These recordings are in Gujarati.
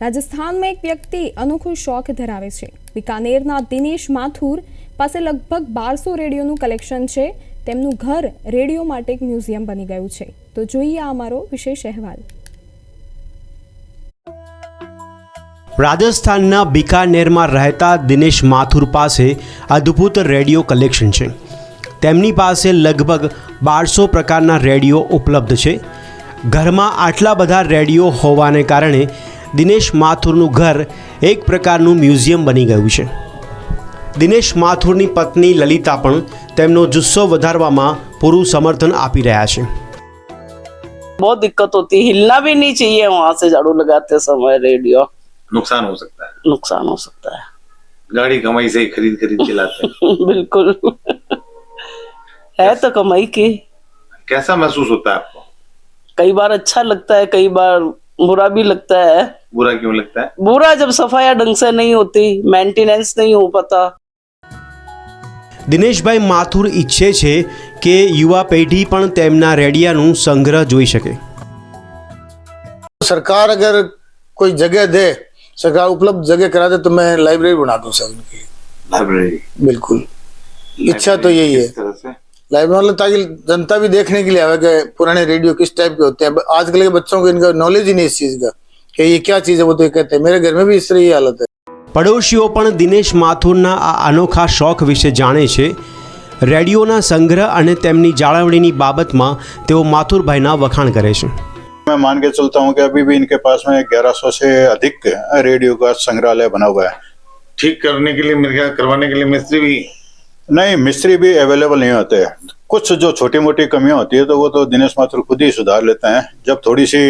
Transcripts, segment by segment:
રાજસ્થાનમાં એક વ્યક્તિ અનોખો શોખ ધરાવે છે. બિકાનેરના દિનેશ માથુર પાસે લગભગ બારસો રેડિયોનું કલેક્શન છે. તેમનું ઘર રેડિયો માટે એક મ્યુઝિયમ બની ગયું છે. તો જોઈએ આ અમારો વિશેષ અહેવાલ. રાજસ્થાનના બિકાનેરમાં રહેતા દિનેશ માથુર પાસે અદ્ભુત રેડિયો કલેક્શન છે. તેમની પાસે લગભગ બારસો પ્રકારના રેડિયો ઉપલબ્ધ છે. ઘરમાં આટલા બધા રેડિયો હોવાને કારણે દિનેશ માથુરનું ઘર એક પ્રકારનું મ્યુઝિયમ બની ગયું છે દિનેશ માથુરની પત્ની લલિતા પણ તેમનો જુસ્સો વધારવામાં પૂરું સમર્થન આપી રહ્યા છે बहुत दिक्कत होती है हिलना भी नहीं चाहिए वहां से झाड़ू लगाते समय रेडियो नुकसान हो सकता है नुकसान हो सकता है गाड़ी कमाई से ही खरीद खरीद के लाते हैं बिल्कुल है तो कमाई की कैसा महसूस होता है आपको कई बार अच्छा लगता है कई बार बुरा भी लगता है बुरा क्यों लगता है बुरा जब सफाई ढंग से नहीं होती मेंटेनेंस नहीं हो पाता દિનેશભાઈ માથુર ઈચ્છે છે કે યુવા પેઢી પણ તેમના રેડિયાનું સંગ્રહ જોઈ શકે सरकार अगर कोई जगह दे सरकार उपलब्ध जगह करा दे तो मैं लाइब्रेरी बना दूं सर उनकी लाइब्रेरी बिल्कुल इच्छा तो यही है किस तरह से लाइब्रेरी मतलब ताकि जनता भी देखने के लिए आवे कि पुराने रेडियो किस टाइप के होते हैं आजकल के बच्चों को इनका नॉलेज ही नहीं इस चीज का कि ये क्या चीज है वो तो ये कहते हैं मेरे घर में भी इस तरह ही हालत है પડોશીઓ પણ દિનેશ માથુરના આ અનોખા શોખ વિશે જાણે છે રેડિયોના સંગ્રહ અને તેમની જાળવણીની બાબતમાં તેઓ માથુરભાઈના વખાણ કરે છે मैं मान के चलता हूँ कि अभी भी इनके पास में 1100 से अधिक रेडियो का संग्रहालय बना हुआ है ठीक करने के लिए मेरे ख्याल करवाने के लिए मिस्त्री भी नहीं मिस्त्री भी अवेलेबल नहीं होते कुछ जो छोटी मोटी कमियां होती है तो वो तो दिनेश माथुर खुद ही सुधार लेते हैं जब थोड़ी सी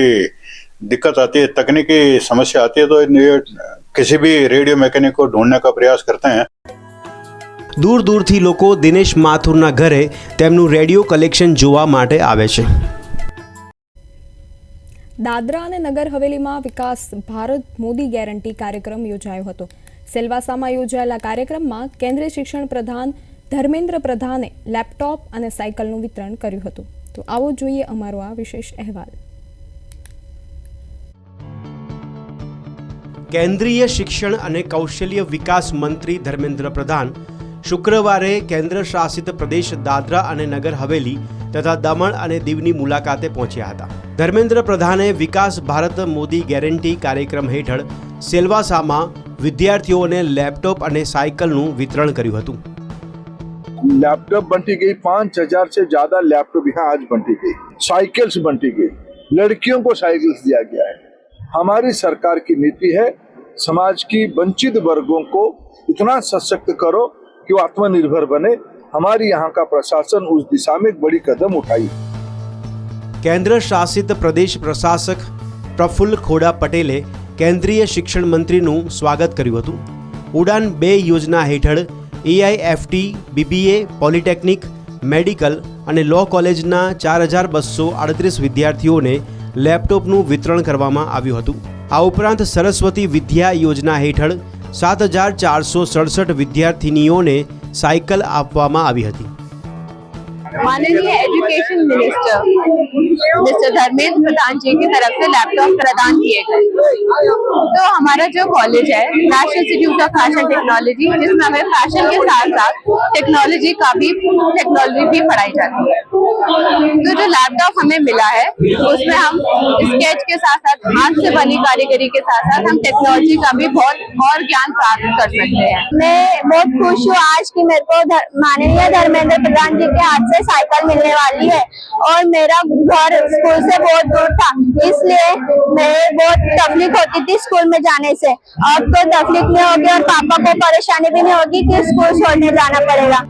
दिक्कत आती है तकनीकी समस्या आती है तो ये किसी भी रेडियो मैकेनिक को ढूंढने का प्रयास करते हैं દૂર દૂરથી લોકો દિનેશ માથુરના ઘરે તેમનું રેડિયો કલેક્શન જોવા માટે આવે છે દાદરા અને નગર હવેલીમાં વિકાસ ભારત મોદી ગેરંટી કાર્યક્રમ યોજાયો હતો સેલવાસામાં યોજાયેલા કાર્યક્રમમાં કેન્દ્રીય શિક્ષણ પ્રધાન ધર્મેન્દ્ર પ્રધાને લેપટોપ અને સાયકલનું વિતરણ કર્યું હતું. તો આવો જોઈએ અમારો આ વિશેષ અહેવાલ. કેન્દ્રીય શિક્ષણ અને કૌશલ્ય વિકાસ મંત્રી ધર્મેન્દ્ર પ્રધાન શુક્રવારે કેન્દ્ર શાસિત પ્રદેશ દાદરા અને નગર હવેલી તથા દમણ અને દીવની મુલાકાતે પહોંચ્યા હતા. ધર્મેન્દ્ર પ્રધાને વિકાસ ભારત મોદી ગેરંટી કાર્યક્રમ હેઠળ સેલવાસામાં વિદ્યાર્થીઓને લેપટોપ અને સાયકલનું વિતરણ કર્યું હતું लैपटॉप बंटी गई पांच हजार से ज्यादा लैपटॉप यहाँ आज बंटी गई साइकिल्स बंटी गई लड़कियों को साइकिल्स दिया गया है हमारी सरकार की नीति है समाज की वंचित वर्गों को इतना सशक्त करो कि वो आत्मनिर्भर बने हमारी यहाँ का प्रशासन उस दिशा में एक बड़ी कदम उठाई કેન્દ્ર શાસિત પ્રદેશ પ્રશાસક પ્રફુલ્લ ખોડા પટેલે કેન્દ્રીય શિક્ષણ મંત્રીનું સ્વાગત કર્યું હતું. ઉડાન બે યોજના હેઠળ એઆઈએફટી બીબીએ પોલિટેકનિક મેડિકલ અને લો કોલેજના ચાર હજાર બસો આડત્રીસ વિદ્યાર્થીઓને લેપટોપનું વિતરણ કરવામાં આવ્યું હતું. આ ઉપરાંત સરસ્વતી વિદ્યા યોજના હેઠળ સાત હજાર ચારસો સડસઠ વિદ્યાર્થિનીઓને સાયકલ આપવામાં આવી હતી. माननीय education minister mister Dharmendra Pradhan ji की तरफ़ से लैपटॉप प्रदान किए गए। तो हमारा जो कॉलेज है national institute of fashion technology जिसमें हमें फ़ैशन के साथ साथ टेक्नोलॉजी का भी टेक्नोलॉजी भी पढ़ाई जाती है। तो जो लैपटॉप हमें मिला है, उसमें हम स्केच के साथ साथ हाथ से बनी कारीगरी के साथ साथ हम टेक्नोलॉजी का भी बहुत, और ज्ञान प्राप्त कर सकते हैं। मैं बहुत खुश हूँ आज की मेरे को माननीय धर्मेंद्र प्रधान जी के हाथ से साइकिल मिलने वाली है और मेरा घर स्कूल से बहुत दूर था इसलिए मैं बहुत तकलीफ होती थी स्कूल में जाने से अब तो तकलीफ नहीं होगी और पापा को परेशानी भी नहीं होगी कि स्कूल छोड़ने जाना पड़ेगा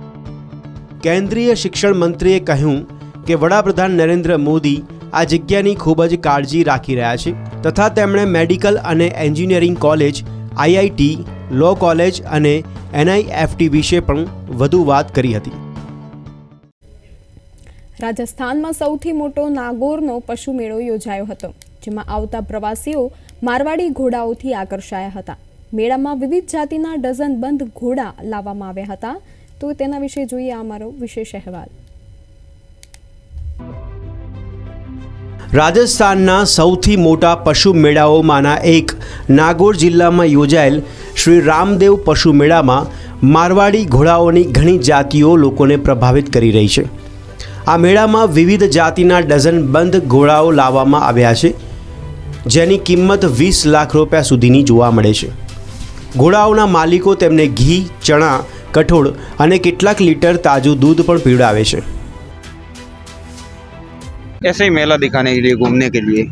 કેન્દ્રીય શિક્ષણ મંત્રીએ કહ્યું કે વડાપ્રધાન નરેન્દ્ર મોદી આ જગ્યાની ખૂબ જ કાળજી રાખી રહ્યા છે તથા તેમણે મેડિકલ અને engineering college IIT law college અને એનઆઈએફટી વિશે પણ વધુ વાત કરી હતી રાજસ્થાનમાં સૌથી મોટો નાગોરનો પશુ મેળો યોજાયો હતો, જેમાં આવતા પ્રવાસીઓ મારવાડી ઘોડાઓથી આકર્ષાયા હતા. મેળામાં વિવિધ જાતિના ડઝન બંધ ઘોડા લાવવામાં આવ્યા હતા. તો તેના વિશે જોઈએ અમારો વિશેષ અહેવાલ. રાજસ્થાનના સૌથી મોટા પશુ મેળાઓમાંના એક નાગોર જિલ્લામાં યોજાયેલ શ્રી રામદેવ પશુ મેળામાં મારવાડી ઘોડાઓની ઘણી જાતિઓ લોકોને પ્રભાવિત કરી રહી છે. આ મેળામાં વિવિધ જાતિના ડઝન બંધ ઘોડાઓ લાવવામાં આવ્યા છે જેની કિંમત વીસ લાખ રૂપિયા સુધીની જોવા મળે છે ઘોડાઓના માલિકો તેમને ઘી ચણા કઠોળ અને કેટલાક લીટર તાજું દૂધ પણ પીવડાવે છે ऐसे ही मेला दिखाने के लिए घूमने के लिए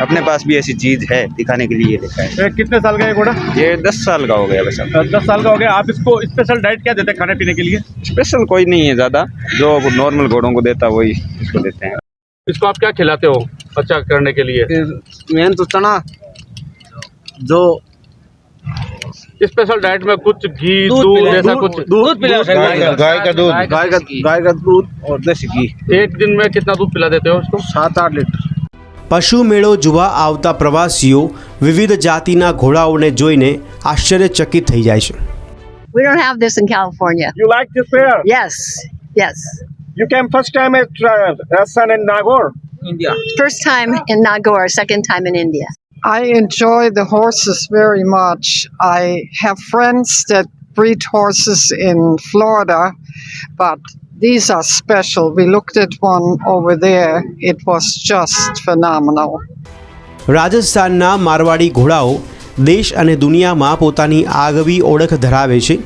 अपने पास भी ऐसी चीज़ है दिखाने के लिए ये लिखा है कितने साल का ये घोड़ा? ये दस साल का हो गया बस अब दस साल का हो गया। आप इसको स्पेशल डाइट क्या देते हैं खाने पीने के लिए? स्पेशल कोई नहीं है ज़्यादा। जो नॉर्मल घोड़ों को देता है वही इसको देते हैं। इसको आप क्या खिलाते हो अच्छा करने के लिए? मेन तो चना जो स्पेशल डाइट में कुछ घी दूध जैसा कुछ। दूध पिला गाय का दूध। गाय का गाय का दूध और देसी घी। एक दिन में कितना दूध पिला देते हो उसको? सात आठ लीटर। પશુ મેળો જોવા આવતા પ્રવાસીઓ વિવિધ જાતિના ઘોડાઓને જોઈને આશ્ચર્યચકિત થઈ જાય છે We don't have this in California. You like this fair? Yes, yes. You came first time at uh, Rasan in Nagaur, India. First time in Nagaur, second time in India. I enjoy the horses very much. I have friends that breed horses in Florida, but these are special. We looked at one over there, it was just phenomenal. રાજસ્થાનના મારવાડી ઘોડાઓ દેશ અને દુનિયામાં પોતાની આગવી ઓળખ ધરાવે છે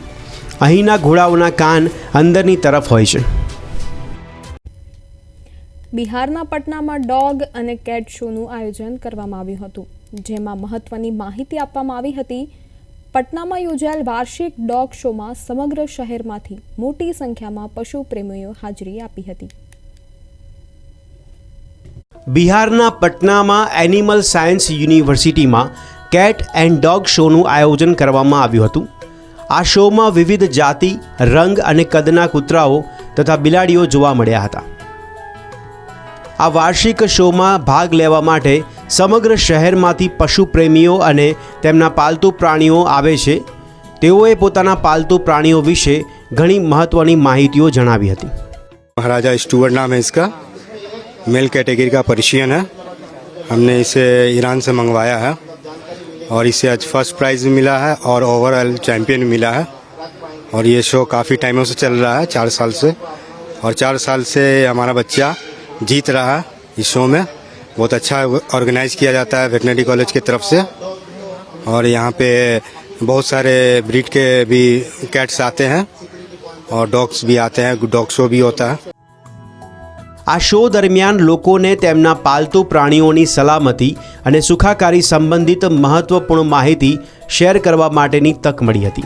અહીંના ઘોડાઓના કાન અંદરની તરફ હોય છે બિહારના પટનામાં ડોગ અને કેટ શોનું આયોજન કરવામાં આવ્યું હતું જેમાં મહત્વની માહિતી આપવામાં આવી હતી પટનામાં યોજાયેલ વાર્ષિક ડોગ શોમાં સમગ્ર શહેરમાંથી મોટી સંખ્યામાં પશુ પ્રેમીઓ હાજરી આપી હતી. બિહારના પટનામાં એનિમલ સાયન્સ યુનિવર્સિટીમાં કેટ એન્ડ ડોગ શોનું આયોજન કરવામાં આવ્યું હતું. આ શોમાં વિવિધ જાતિ, રંગ અને કદના કૂતરાઓ તથા બિલાડીઓ જોવા મળ્યા હતા. આ વાર્ષિક શોમાં ભાગ લેવા માટે સમગ્ર શહેરમાંથી પશુ પ્રેમીઓ અને તેમના પાલતુ પ્રાણીઓ આવે છે તેઓએ પોતાના પાલતુ પ્રાણીઓ વિશે ઘણી મહત્ત્વની માહિતીઓ જણાવી હતી महाराजा स्टूअर्ट नाम है इसका मेल कैटेगरी का पर्शियन है हमने इसे ईरान से मंगवाया है और इसे आज फर्स्ट प्राइज़ भी मिला है और ओवरऑल चैम्पियन मिला है और ये शो काफ़ी टाइमों से चल रहा है चार साल से और चार साल से हमारा बच्चा जीत रहा है इस शो में बहुत अच्छा ऑर्गेनाइज किया जाता है वेटनरी कॉलेज की तरफ से और यहाँ पे बहुत सारे ब्रीड के भी कैट्स आते हैं और डॉग्स भी आते हैं डॉग शो भी होता है આ શો દરમિયાન લોકોને તેમના પાલતુ પ્રાણીઓની સલામતી અને સુખાકારી સંબંધિત મહત્વપૂર્ણ માહિતી શેર કરવા માટેની તક મળી હતી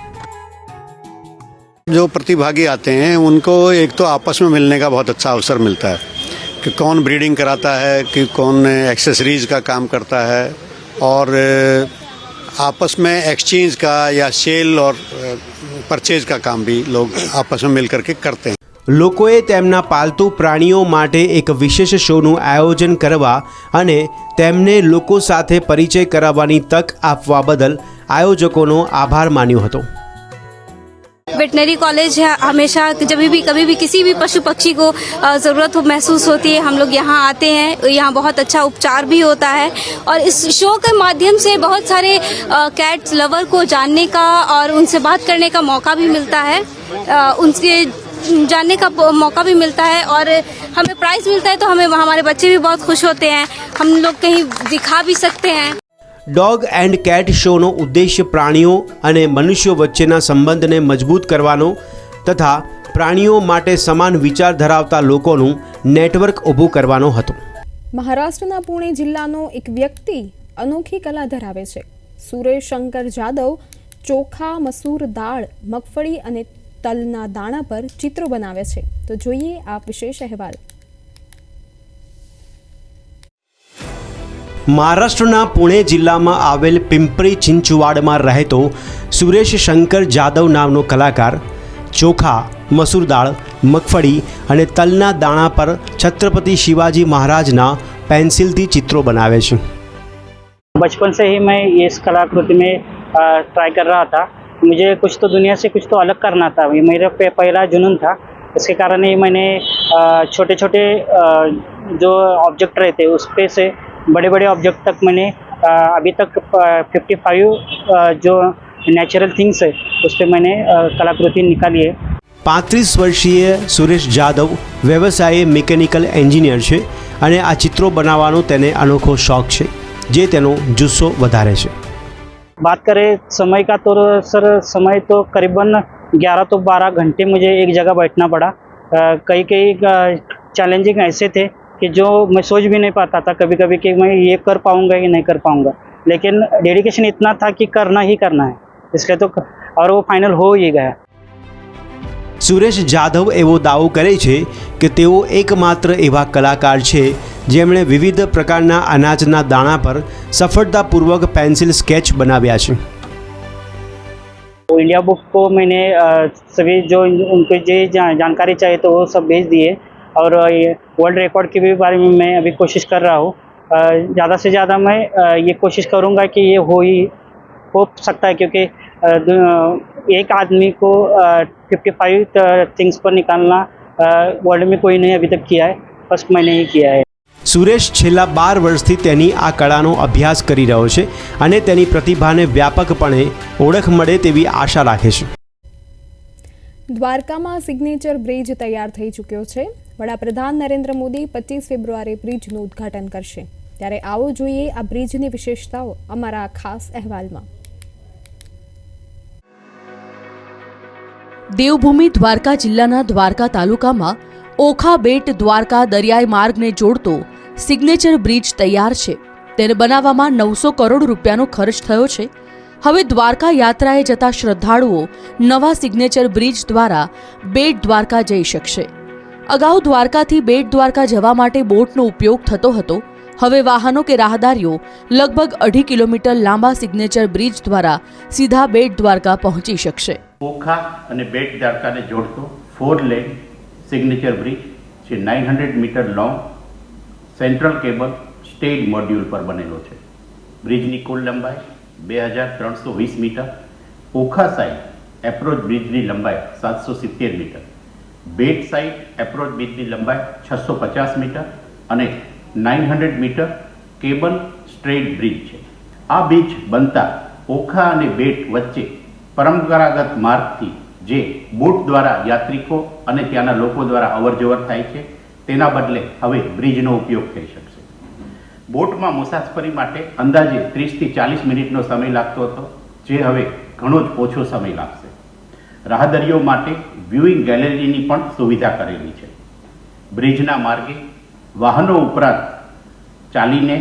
जो प्रतिभागी आते हैं उनको एक तो आपस में मिलने का बहुत अच्छा अवसर मिलता है कि कौन ब्रीडिंग कराता है कि कौन एक्सेसरीज का काम करता है और अ, आपस में एक्सचेंज का या सेल और परचेज का काम भी लोग आपस में मिल करके करते हैं લોકોએ તેમના પાલતુ પ્રાણીઓ માટે એક વિશેષ શોનું આયોજન કરવા અને તેમને લોકો સાથે પરિચય કરાવવાની તક આપવા બદલ આયોજકોનો આભાર માન્યો હતો वेटनरी कॉलेज है, हमेशा जब भी, कभी भी किसी भी पशु पक्षी को ज़रूरत हो, महसूस होती है, हम लोग यहाँ आते हैं, यहाँ बहुत अच्छा उपचार भी होता है। और इस शो के माध्यम से बहुत सारे कैट्स लवर को जानने का और उनसे बात करने का मौका भी मिलता है। उनसे जानने का मौका भी मिलता है और हमें प्राइज़ मिलता है तो हमें, हमारे बच्चे भी बहुत खुश होते हैं। हम लोग कहीं दिखा भी सकते हैं। ડોગ એન્ડ કેટ શોનો ઉદ્દેશ્ય પ્રાણીઓ અને મનુષ્યો વચ્ચેના સંબંધને મજબૂત કરવાનો તથા પ્રાણીઓ માટે સમાન વિચાર ધરાવતા લોકોનું નેટવર્ક ઊભું કરવાનો હતો. મહારાષ્ટ્રના પુણે જિલ્લાનો એક વ્યક્તિ અનોખી કલા ધરાવે છે. સુરેશ શંકર જાદવ ચોખા, મસૂર દાળ, મગફળી અને તલના દાણા પર ચિત્રો બનાવે છે. તો જોઈએ આ વિશેષ અહેવાલ. મહારાષ્ટ્રના પુણે જિલ્લામાં આવેલ પિંપરી ચિંચવાડમાં રહેતો સુરેશ શંકર જાદવ નામનો કલાકાર ચોખા મસૂર દાળ મગફળી અને તલના દાણા પર છત્રપતિ શિવાજી મહારાજના પેન્સિલથી ચિત્રો બનાવે છે बचपन से ही मैं ये इस कलाकृति में ट्राई कर रहा था मुझे कुछ तो दुनिया से कुछ तो अलग करना था ये मेरा पे पहला जुनून था इसके कारण ही मैंने छोटे छोटे जो ऑब्जेक्ट रहते हैं उस पे से बड़े बड़े ऑब्जेक्ट तक मैंने अ, अभी तक फिफ्टी फाइव जो नेचुरल थिंग्स है उस पर मैंने अ, कलाकृति निकाली है પાંત્રીસ વર્ષીય સુરેશ જાદવ વ્યવસાયે મિકેનિકલ એન્જિનિયર છે અને આ ચિત્રો બનાવવાનો તેને અનોખો શોખ છે જે તેનો જુસ્સો વધારે છે बात करें समय का तो सर समय तो करीबन 11 तो 12 घंटे मुझे एक जगह बैठना पड़ा अ, कई कई चैलेंजिंग ऐसे थे कि जो मैं सोच भी नहीं पाता था कभी कभी कि मैं ये कर पाऊंगा कि नहीं कर पाऊंगा लेकिन डेडिकेशन इतना था कि करना ही करना है इसलिए तो और वो फाइनल हो ही गया સુરેશ જાધવ એવો દાવો કરે છે કે તેઓ એકમાત્ર એવા કલાકાર છે જેમણે વિવિધ પ્રકારના અનાજના દાણા પર સફળતાપૂર્વક પેન્સિલ સ્કેચ બનાવ્યા છે वो इंडिया बुक को मैंने अ, सभी जो उनको जो जा- जानकारी चाहिए तो वो सब भेज दिए और अ, ये वर्ल्ड रिकॉर्ड के भी बारे में मैं अभी कोशिश कर रहा हूँ अ, ज़्यादा से ज़्यादा मैं अ, ये कोशिश करूँगा कि ये हो ही हो सकता है क्योंकि अ, दु- एक आदमी को फिफ्टी फाइव थिंग्स पर निकालना वर्ल्ड में कोई नहीं अभी तक किया है फर्स्ट मैंने ही किया है સુરેશ છેલ્લા બાર વર્ષથી તેની આ કળાનો અભ્યાસ કરી રહ્યો છે અને તેની પ્રતિભાને વ્યાપકપણે ઓળખ મળે તેવી આશા રાખે છે દ્વારકામાં સિગ્નેચર બ્રિજ તૈયાર થઈ ચૂક્યો છે વડાપ્રધાન નરેન્દ્ર મોદી પચીસ ફેબ્રુઆરી બ્રિજનું ઉદ્ઘાટન કરશે. ત્યારે આવો જોઈએ આ બ્રિજની વિશેષતાઓ અમારા ખાસ અહેવાલમાં. દેવભૂમિ દ્વારકા જિલ્લાના દ્વારકા તાલુકામાં ઓખા બેટ દ્વારકા દરિયાઈ માર્ગને જોડતો સિગ્નેચર બ્રિજ તૈયાર છે. તેને બનાવવામાં નવસો કરોડ રૂપિયાનો ખર્ચ થયો છે. હવે દ્વારકા યાત્રાએ જતા શ્રદ્ધાળુઓ નવા સિગ્નેચર બ્રિજ દ્વારા બેટ દ્વારકા જઈ શકશે. અગાઉ દ્વારકાથી બેટ દ્વારકા જવા માટે બોટનો ઉપયોગ થતો હતો. હવે વાહનો કે રાહદારીઓ લગભગ અઢી કિલોમીટર લાંબા સિગ્નેચર બ્રિજ દ્વારા સીધા બેટ દ્વારકા પહોંચી શકશે. ઓખા અને બેટ દ્વારકાને જોડતો ફોર લેન સિગ્નેચર બ્રિજ જે nine hundred metre long central cable stage module પર બનેલો છે. બ્રિજની કુલ લંબાઈ બે હજાર ત્રણસો વીસ મીટર. ઓખા સાઈડ એપ્રોચ બ્રિજની લંબાઈ સાતસો સિત્તેર મીટર. બેટ સાઈડ એપ્રોચ બીચની લંબાઈ છસો પચાસ મીટર અને nine hundred metre cable straight bridge છે. આ બ્રિજ બનતા ઓખા અને બેટ વચ્ચે પરંપરાગત માર્ગથી જે બોટ દ્વારા યાત્રિકો અને ત્યાંના લોકો દ્વારા અવરજવર થાય છે, તેના બદલે હવે બ્રિજનો ઉપયોગ થઈ શકશે. બોટમાં મુસાફરી માટે અંદાજે ત્રીસથી ચાલીસ મિનિટનો સમય લાગતો હતો, જે હવે ઘણો જ ઓછો સમય લાગશે. રાહદરીઓ માટે વ્યુઇંગ ગેલેરીની પણ સુવિધા કરેલી છે. બ્રિજના માર્ગે વાહનો ઉપરાંત ચાલીને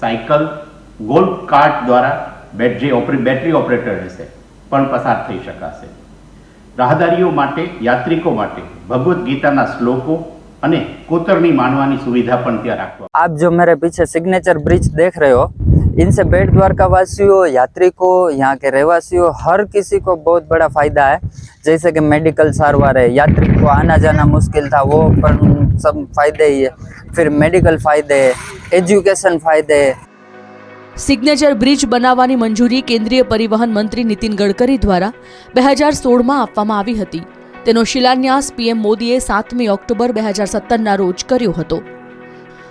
સાયકલ ગોલ્ફ કાર્ટ દ્વારા બેટરી ઓપરે બેટરી ઓપરેટર હશે પણ પસાર થઈ શકાશે. રાહદારીઓ માટે, યાત્રિકો માટે ભગવદ્ ગીતાના શ્લોકો અને કોતરણી માનવાની સુવિધા પણ ત્યાં રાખવા આપ જો મેરે પીછે સિગ્નેચર બ્રિજ દેખ રહ્યો इनसे बेट द्वारका वासियों यात्रिकों यहाँ के रहवासियों हर किसी को बहुत बड़ा फायदा है जैसे कि मेडिकल सारवार है यात्री को आना जाना मुश्किल था वो पर सब फायदे ही है फिर मेडिकल फायदे है एजुकेशन फायदे है સિગ્નેચર બ્રિજ બનાવવાની મંજૂરી કેન્દ્રીય પરિવહન મંત્રી નીતિન ગડકરી દ્વારા બે હજાર સોળમાં આપવામાં આવી હતી તેનો શિલાન્યાસ પીએમ મોદીએ સાતમી ઓક્ટોબર બે હજાર સત્તરના રોજ કર્યો હતો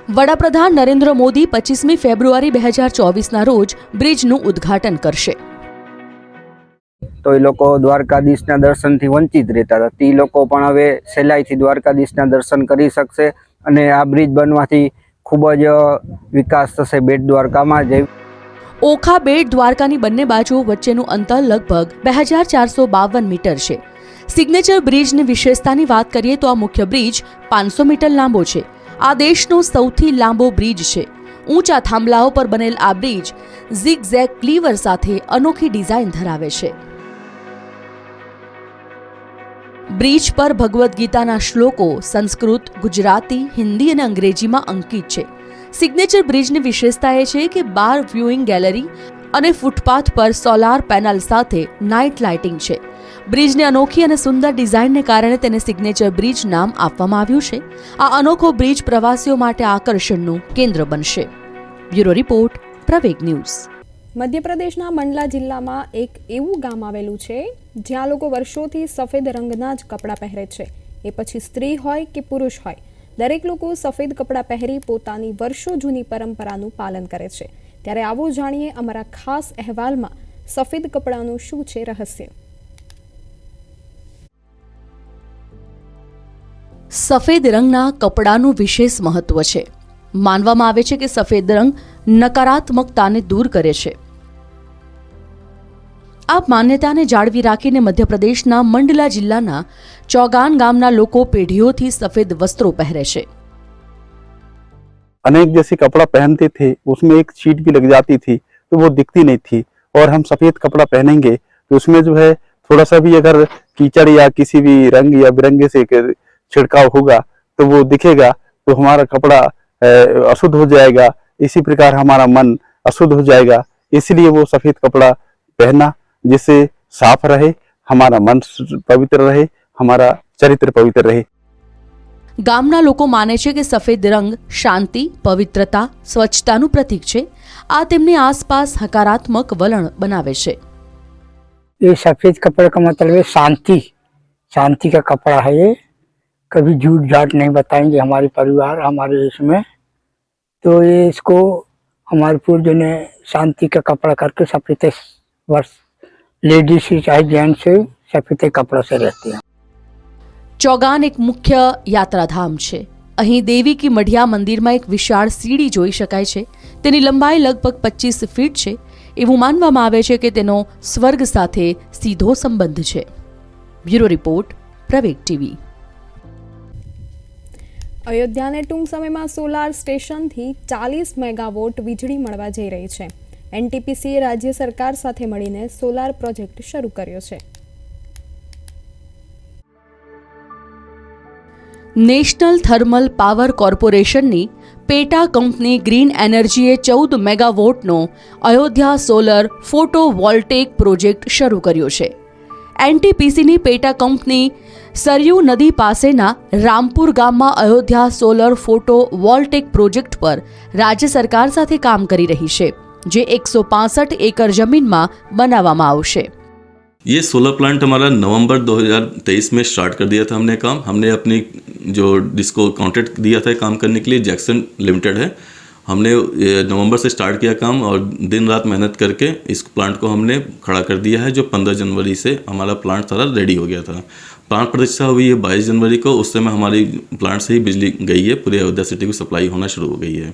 વડાપ્રધાન નરેન્દ્ર મોદી પચીસમી ફેબ્રુઆરી બે હજાર ચોવીસના રોજ બ્રિજનું ઉદ્ઘાટન કરશે. તો એ લોકો દ્વારકાધીશના દર્શનથી વંચિત રહેતા હતા. તે લોકો પણ હવે સહેલાઈથી દ્વારકાધીશના દર્શન કરી શકશે અને આ બ્રિજ બનવાથી ખૂબ જ વિકાસ થશે બેટ દ્વારકામાં જે. ઓખા બેટ દ્વારકાની બંને બાજુ વચ્ચેનું અંતર લગભગ બે હજાર ચારસો બાવન મીટર છે. સિગ્નેચર બ્રિજની વિશેષતાની વાત કરીએ તો આ મુખ્ય બ્રિજ પાંચસો મીટર લાંબો છે. આ દેશનો સૌથી લાંબો બ્રિજ છે. ઊંચા થાંભલાઓ પર બનેલ આ બ્રિજ ઝિગ ઝેગ ક્લીવર સાથે અનોખી ડિઝાઇન ધરાવે છે. બ્રિજ પર ભગવદ્ ગીતાના શ્લોકો સંસ્કૃત, ગુજરાતી, હિન્દી અને અંગ્રેજીમાં અંકિત છે. સિગ્નેચર બ્રિજની વિશેષતા એ છે કે બાર વ્યુઇંગ ગેલેરી અને ફૂટપાથ પર સોલાર પેનલ સાથે નાઇટ લાઇટિંગ છે. બ્રિજની અનોખી અને સુંદર ડિઝાઇનને કારણે તેને સિગ્નેચર બ્રિજ નામ આપવામાં આવ્યું છે. આ અનોખો બ્રિજ પ્રવાસીઓ માટે આકર્ષણનું કેન્દ્ર બનશે. Bureau report, Praveg news. મધ્યપ્રદેશના મંડલા જિલ્લામાં એક એવું ગામ આવેલું છે, જ્યાં લોકો વર્ષોથી સફેદ રંગના જ કપડાં પહેરે છે. એ પછી સ્ત્રી હોય કે પુરુષ હોય, દરેક લોકો સફેદ કપડાં પહેરી પોતાની વર્ષો જૂની પરંપરાનું પાલન કરે છે. ત્યારે આવું જાણીએ અમારા ખાસ અહેવાલમાં સફેદ કપડાનું શું છે રહસ્ય. સફેદ રંગના કપડાનું વિશેષ મહત્વ છે માનવામાં આવે છે કે સફેદ રંગ નકારાત્મકતાને દૂર કરે છે આ માન્યતાને જાળવી રાખીને મધ્યપ્રદેશના મંડલા જિલ્લાના ચોગાન ગામના લોકો પેઢીઓથી સફેદ વસ્ત્રો પહેરે છે अनेक जैसे कपड़ा पहनते थे उसमें एक चीट भी लग जाती थी तो वो दिखती नहीं थी और हम सफेद कपड़ा पहनेंगे तो उसमें जो है थोड़ा सा भी अगर कीचड़ या किसी भी रंग या बिरंगे से के छिड़काव होगा तो वो दिखेगा तो हमारा कपड़ा अ, अशुद्ध हो जाएगा इसी प्रकार हमारा मन अशुद्ध हो जाएगा इसलिए वो सफेद कपड़ा पहनना जिससे साफ रहे हमारा मन पवित्र रहे हमारा चरित्र पवित्र रहे ગામના લોકો માને છે કે સફેદ રંગ શાંતિ પવિત્રતા સ્વચ્છતાનું પ્રતીક છે આ તેમની આસપાસ હકારાત્મક વલણ બનાવે છે ये सफेद कपड़े का मतलब है शांति शांति का कपड़ा है ये कभी झूठ झाट नहीं बताएंगे हमारे परिवार हमारे इसमें तो ये इसको हमारे पूर्वजों ने शांति का कपड़ा करके सफेद वर्ष लेडीज ही चाहे जेंट्स से सफेद कपड़ा से रहते हैं ચોગાન એક મુખ્ય યાત્રાધામ છે અહીં દેવી કી મઢિયા મંદિરમાં એક વિશાળ સીડી જોઈ શકાય છે તેની લંબાઈ લગભગ પચીસ ફીટ છે એવું માનવામાં આવે છે કે તેનો સ્વર્ગ સાથે સીધો સંબંધ છે બ્યુરો રિપોર્ટ પ્રવેગ ટીવી અયોધ્યાને ટૂંક સમયમાં સોલાર સ્ટેશનથી ચાલીસ મેગાવોટ વીજળી મળવા જઈ રહી છે. એનટીપીસીએ રાજ્ય સરકાર સાથે મળીને સોલાર પ્રોજેક્ટ શરૂ કર્યો છે. નેશનલ થર્મલ પાવર કોર્પોરેશનની પેટા કંપની ગ્રીન એનર્જીએ ચૌદ મેગાવોટનો અયોધ્યા સોલર ફોટોવોલ્ટેક પ્રોજેક્ટ શરૂ કર્યો છે. એનટીપીસીની પેટા કંપની સરયુ નદી પાસેના રામપુર ગામમાં Ayodhya solar photovoltaic project પર રાજ્ય સરકાર સાથે કામ કરી રહી છે જે એકસો પાસઠ એકર જમીનમાં બનાવવામાં આવશે ये सोलर प्लांट हमारा नवंबर 2023 में स्टार्ट कर दिया था हमने काम हमने अपनी जो जिसको कॉन्ट्रैक्ट दिया था काम करने के लिए जैक्सन लिमिटेड है हमने नवंबर से स्टार्ट किया काम और दिन रात मेहनत करके इस प्लांट को हमने खड़ा कर दिया है, जो 15 जनवरी से हमारा प्लांट सारा रेडी हो गया था। प्लांट प्रतिष्ठा हुई है 22 जनवरी को, उस समय हमारी प्लांट से ही बिजली गई है, पूरे अयोध्या सिटी को सप्लाई होना शुरू हो गई है।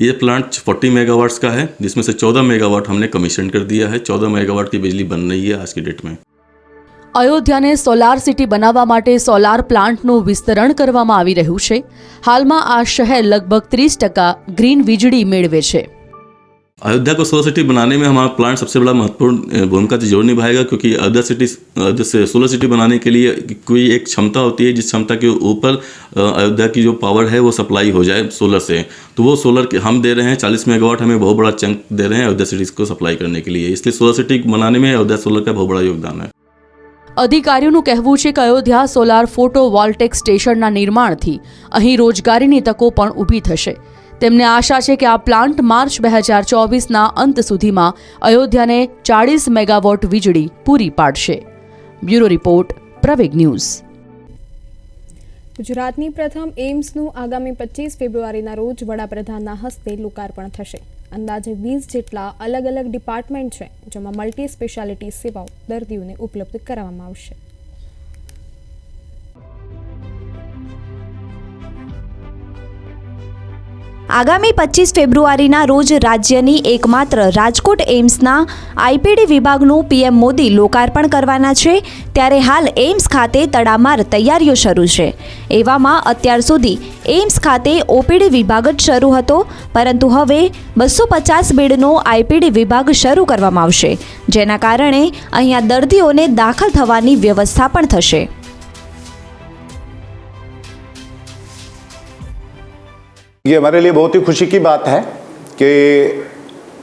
ये प्लांट 40 मेगावाट्स का है, जिसमें से 14 मेगावाट हमने कमीशन कर दिया है। 14 मेगावाट की बिजली बन रही है आज की डेट में। અયોધ્યાને સોલાર સિટી બનાવવા માટે સોલાર પ્લાન્ટનું વિસ્તરણ કરવામાં આવી રહ્યું છે હાલમાં આ શહેર લગભગ ત્રીસ ટકા ગ્રીન વીજળી મેળવે છે अयोध्या को सोलर सिटी बनाने में हमारा प्लांट सबसे बड़ा महत्वपूर्ण अ, भूमिका जरूर निभाएगा क्योंकि अयोध्या सिटी अयोध्या से सोलर सिटी बनाने के लिए कोई एक क्षमता होती है जिस क्षमता के ऊपर अ, अयोध्या की जो पावर है वो सप्लाई हो जाए सोलर से तो वो सोलर के हम दे रहे हैं चालीस मेगावाट हमें बहुत बड़ा चंक दे रहे हैं अयोध्या सिटी को सप्लाई करने के लिए इसलिए सोलर सिटी बनाने में अयोध्या सोलर का बहुत बड़ा योगदान है અધિકારીઓનું કહેવું છે કે અયોધ્યા સોલાર ફોટો વોલ્ટેક સ્ટેશનના નિર્માણથી અહીં રોજગારીની તકો પણ ઊભી થશે. તેમને આશા છે કે આ પ્લાન્ટ માર્ચ બે હજાર ચોવીસના અંત સુધીમાં અયોધ્યાને ચાળીસ મેગાવોટ વીજળી પૂરી પાડશે. Bureau report, Praveg news. ગુજરાતની પ્રથમ એઇમ્સનું આગામી પચીસ ફેબ્રુઆરીના રોજ વડાપ્રધાનના હસ્તે લોકાર્પણ થશે. અંદાજે વીસ જેટલા અલગ અલગ ડિપાર્ટમેન્ટ છે, જેમાં મલ્ટી સ્પેશિયાલિટી સેવાઓ દર્દીઓને ઉપલબ્ધ કરાવવામાં આવશે. આગામી પચીસ ફેબ્રુઆરીના રોજ રાજ્યની એકમાત્ર રાજકોટ એમ્સના આઈપીડી વિભાગનું પીએમ મોદી લોકાર્પણ કરવાના છે. ત્યારે હાલ એમ્સ ખાતે તડામાર તૈયારીઓ શરૂ છે. એવામાં અત્યાર સુધી એમ્સ ખાતે ઓપીડી વિભાગ જ શરૂ હતો, પરંતુ હવે બસો પચાસ બેડનો આઈપીડી વિભાગ શરૂ કરવામાં આવશે, જેના કારણે અહીંયા દર્દીઓને દાખલ થવાની વ્યવસ્થા પણ થશે. ये हमारे लिए बहुत ही खुशी की बात है कि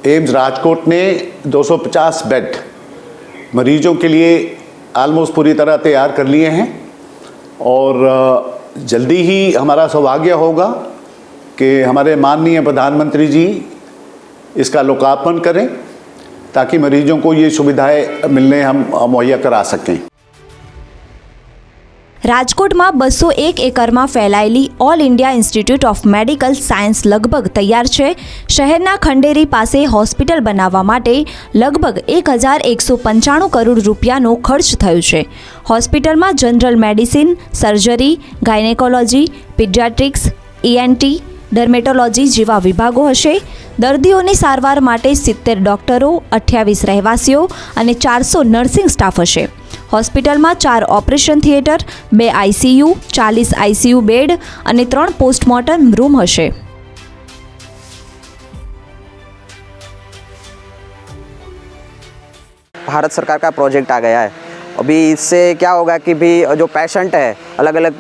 एम्स राजकोट ने 250 बेड मरीजों के लिए आलमोस्ट पूरी तरह तैयार कर लिए हैं और जल्दी ही हमारा सौभाग्य होगा कि हमारे माननीय प्रधानमंत्री जी इसका लोकार्पण करें ताकि मरीजों को ये सुविधाएँ मिलने हम मुहैया करा सकें। રાજકોટમાં બસો એક એકરમાં ફેલાયેલી all India institute of medical science લગભગ તૈયાર છે. શહેરના ખંડેરી પાસે હોસ્પિટલ બનાવવા માટે લગભગ એક હજાર એકસો પંચાણું કરોડ રૂપિયાનો ખર્ચ થયો છે. હોસ્પિટલમાં general medicine, surgery, gynaecology, paediatrics ENT dermatology જેવા વિભાગો હશે. દર્દીઓની સારવાર માટે સિત્તેર ડોક્ટરો, અઠ્યાવીસ રહેવાસીઓ અને ચારસો નર્સિંગ સ્ટાફ હશે. હોસ્પિટલમાં ચાર ઓપરેશન થિયેટર બે આઈસીયુ ચાલીસ આઈસીયુ બેડ અને ત્રણ પોસ્ટમોર્ટમ રૂમ હશે भारत सरकार का प्रोजेक्ट आ गया है अभी इससे क्या होगा कि भी जो पेशेंट है अलग अलग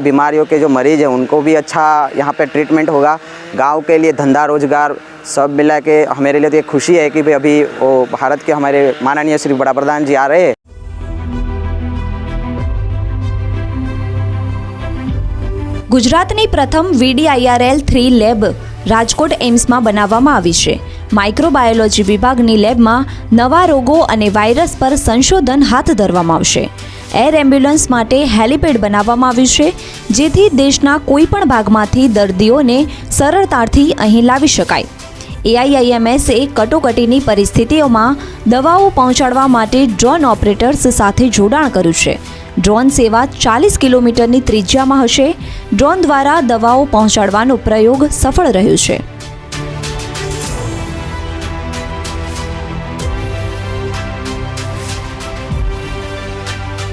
बीमारियों के जो मरीज हैं उनको भी अच्छा यहाँ पे ट्रीटमेंट होगा गांव के लिए धंधा रोजगार सब मिला के हमारे लिए तो ये खुशी है कि भाई अभी वो भारत के हमारे माननीय श्री बड़ा प्रधान जी आ रहे हैं ગુજરાતની પ્રથમ વીડીઆઈઆરએલ થ્રી લેબ રાજકોટ એમ્સમાં બનાવવામાં આવી છે. માઇક્રોબાયોલોજી વિભાગની લેબમાં નવા રોગો અને વાયરસ પર સંશોધન હાથ ધરવામાં આવશે. એર એમ્બ્યુલન્સ માટે હેલિપેડ બનાવવામાં આવ્યું છે, જેથી દેશના કોઈપણ ભાગમાંથી દર્દીઓને સરળતાથી અહીં લાવી શકાય. એઆઈઆઈએમએસએ કટોકટીની પરિસ્થિતિઓમાં દવાઓ પહોંચાડવા માટે ડ્રોન ઓપરેટર્સ સાથે જોડાણ કર્યું છે. ડ્રોન સેવા ચાલીસ કિલોમીટરની ત્રિજ્યામાં હશે. ડ્રોન દ્વારા દવાઓ પહોંચાડવાનો પ્રયોગ સફળ રહ્યો છે.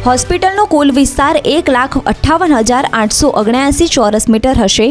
હોસ્પિટલનો કુલ વિસ્તાર એક લાખ અઠ્ઠાવન હજાર આઠસો ઓગણ્યાસી ચોરસ મીટર હશે,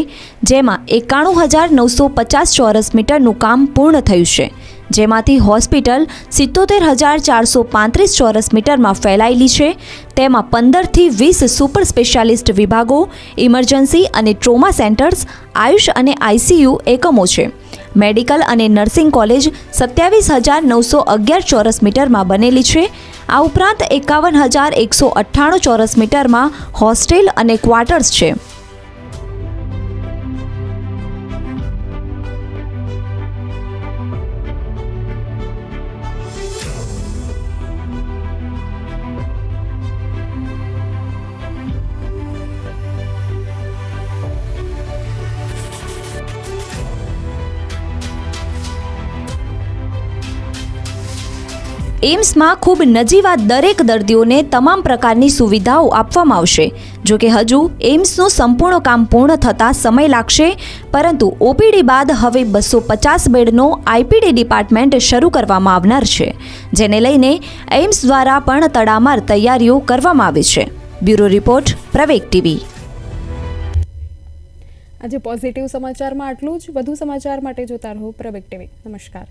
જેમાં એકાણું હજાર નવસો પચાસ ચોરસ મીટરનું કામ પૂર્ણ થયું છે. જેમાંથી હોસ્પિટલ સિત્તોતેર હજાર ચારસો પાંત્રીસ ચોરસ મીટરમાં ફેલાયેલી છે. તેમાં પંદરથી વીસ સુપર સ્પેશિયાલિસ્ટ વિભાગો, ઇમરજન્સી અને ટ્રોમા સેન્ટર્સ, આયુષ અને આઈસીયુ એકમો છે. મેડિકલ અને નર્સિંગ કોલેજ સત્યાવીસ હજાર નવસો અગિયાર ચોરસ મીટરમાં બનેલી છે. આ ઉપરાંત એકાવન હજાર એકસો અઠ્ઠાણું ચોરસ મીટરમાં હોસ્ટેલ અને ક્વાર્ટર્સ છે. એમ્સમાં ખૂબ નજીવા દરેક દર્દીઓને તમામ પ્રકારની સુવિધાઓ આપવામાં આવશે. જો કે હજુ એમ્સનું સંપૂર્ણ કામ પૂર્ણ થતાં સમય લાગશે, પરંતુ ઓપીડી બાદ હવે બસો પચાસ બેડનો આઈપીડી ડિપાર્ટમેન્ટ શરૂ કરવામાં આવનાર છે, જેને લઈને એમ્સ દ્વારા પણ તડામાર તૈયારીઓ કરવામાં આવી છે. Bureau report Praveg TV. આજે પોઝિટિવ સમાચારમાં આટલું જ. વધુ સમાચાર માટે જોતા રહો પ્રવેક ટીવી. નમસ્કાર.